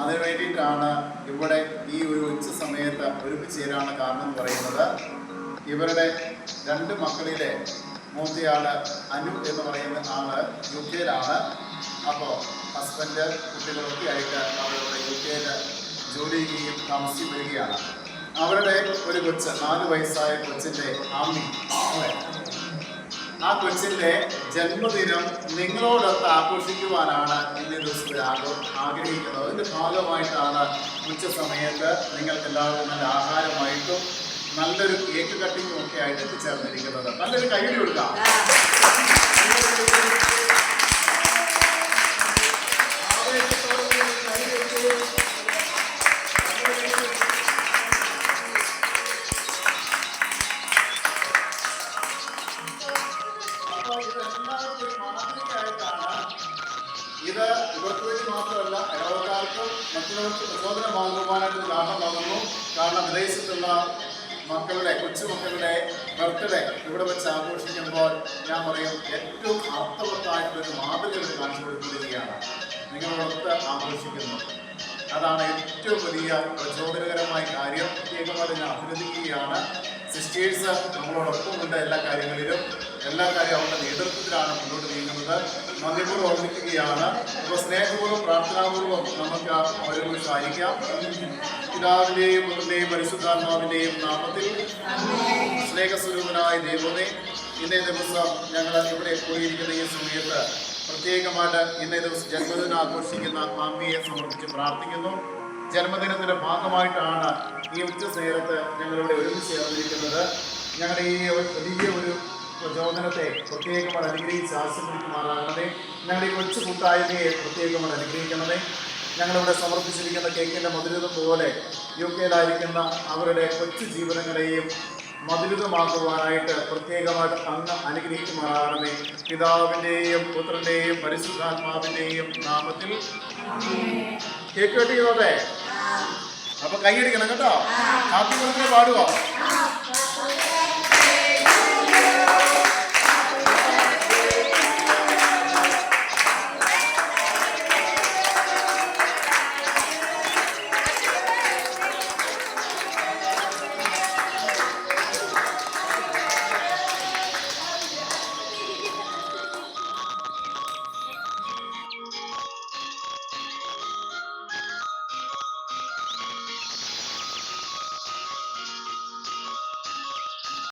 അതിനു വേണ്ടിയിട്ടാണ് ഇവിടെ ഈ ഒരു ഉച്ച സമയത്ത് ഒരുമിച്ച് ചേരാണ് കാരണം എന്ന് പറയുന്നത്. ഇവരുടെ രണ്ട് മക്കളിലെ മൂത്തയാൾ അനു എന്ന് പറയുന്ന ആൾ യു കെയിലാണ്. അപ്പോൾ ഹസ്ബൻഡ് കുട്ടികളൊക്കെ ആയിട്ട് അവരുടെ യു കെയിൽ ജോലി ചെയ്യുകയും താമസിച്ച് വരികയാണ്. അവരുടെ ഒരു കൊച്ച് നാല് വയസ്സായ കൊച്ചിന്റെ ആമി? ആ കൊച്ചിന്റെ ജന്മദിനം നിങ്ങളോടൊത്ത് ആഘോഷിക്കുവാനാണ് ഇന്നേ ദിവസത്തിൽ ആഗ്രഹിക്കുന്നത്. അതിന്റെ ഭാഗമായിട്ടാണ് ഉച്ച സമയത്ത് നിങ്ങൾക്ക് എല്ലാവർക്കും നല്ല ആഹാരമായിട്ടും നല്ലൊരു കേക്ക് കട്ടിങ്ങും ഒക്കെ ആയിട്ട് എത്തിച്ചേർന്നിരിക്കുന്നത്. നല്ലൊരു കൈയ്യടി കൊടുക്കാം. എല്ലാവർക്കും മാതൃകയായിട്ടാണ് ഇത് മാത്രമല്ല ഇടവക്കാർക്കും മറ്റുള്ളവർക്ക് പ്രചോദനമാകുവാനായിട്ട് കാരണമാകുന്നു കാരണം വിദേശത്തുള്ള മക്കളുടെ കൊച്ചുമക്കളുടെ ബർത്ത്ഡേ ഇവിടെ വെച്ച് ആഘോഷിക്കുമ്പോൾ ഞാൻ പറയും ഏറ്റവും അർത്ഥവത്തായിട്ടൊരു മാതൃക കാണിച്ചു കൊടുത്തിരിക്കുകയാണ്. നിങ്ങളോടൊത്ത് ആഘോഷിക്കുന്നു. അതാണ് ഏറ്റവും വലിയ പ്രചോദനകരമായ കാര്യം. പ്രത്യേകമായി ഞാൻ അഭിനന്ദിക്കുകയാണ്. സിസ്റ്റേഴ്സ് നമ്മളോടൊപ്പം ഉണ്ട് എല്ലാ കാര്യങ്ങളിലും. എല്ലാ കാര്യവും അവരുടെ നേതൃത്വത്തിലാണ് മുന്നോട്ട് നീങ്ങുന്നത്. നന്ദിപൂർ ഓർമ്മിക്കുകയാണ്. അപ്പോൾ സ്നേഹപൂർവം പ്രാർത്ഥനാപൂർവം നമുക്ക് അവരോട് സഹായിക്കാം. പിതാവിന്റെയും പുത്രന്റെയും പരിശുദ്ധാത്മാവിന്റെയും നാമത്തിൽ സ്നേഹസ്വരൂപനായ ദൈവമേ ഇന്നേ ദിവസം ഞങ്ങൾ ഇവിടെ പോയിരിക്കുന്ന ഈ സമയത്ത് പ്രത്യേകമായിട്ട് ഇന്നേ ദിവസം ജന്മദിനം ആഘോഷിക്കുന്ന അമ്മയെ സമർപ്പിച്ച് പ്രാർത്ഥിക്കുന്നു. ജന്മദിനത്തിന്റെ ഭാഗമായിട്ടാണ് ഈ ഉച്ച നേരത്ത് ഞങ്ങളിവിടെ ഒരുമിച്ച് ചേർന്നിരിക്കുന്നത്. ഞങ്ങളുടെ ഈ വലിയ ഒരു പ്രചോദനത്തെ പ്രത്യേകമായി അനുഗ്രഹിച്ച് ആശീർവദിക്കുമാറാകണമേ ഞങ്ങളുടെ ഈ കൊച്ചു കൂട്ടായ്മയെ പ്രത്യേകമായി അനുഗ്രഹിക്കണമേ. ഞങ്ങളിവിടെ സമർപ്പിച്ചിരിക്കുന്ന കേക്കിന്റെ മധുരിതം പോലെ യു കെയിലായിരിക്കുന്ന അവരുടെ കൊച്ചു ജീവനങ്ങളെയും മധുരിതമാക്കുവാനായിട്ട് പ്രത്യേകമായിട്ട് അങ്ങ് അനുഗ്രഹിക്കുമാറാകണമേ. പിതാവിന്റെയും പുത്രന്റെയും പരിശുദ്ധാത്മാവിന്റെയും നാമത്തിൽ. കേക്ക് കെട്ടിയതോടെ അപ്പൊ കൈയടിക്കണം കേട്ടോ. ഹാപ്പി ബർത്ത്ഡേ പാടുവോ?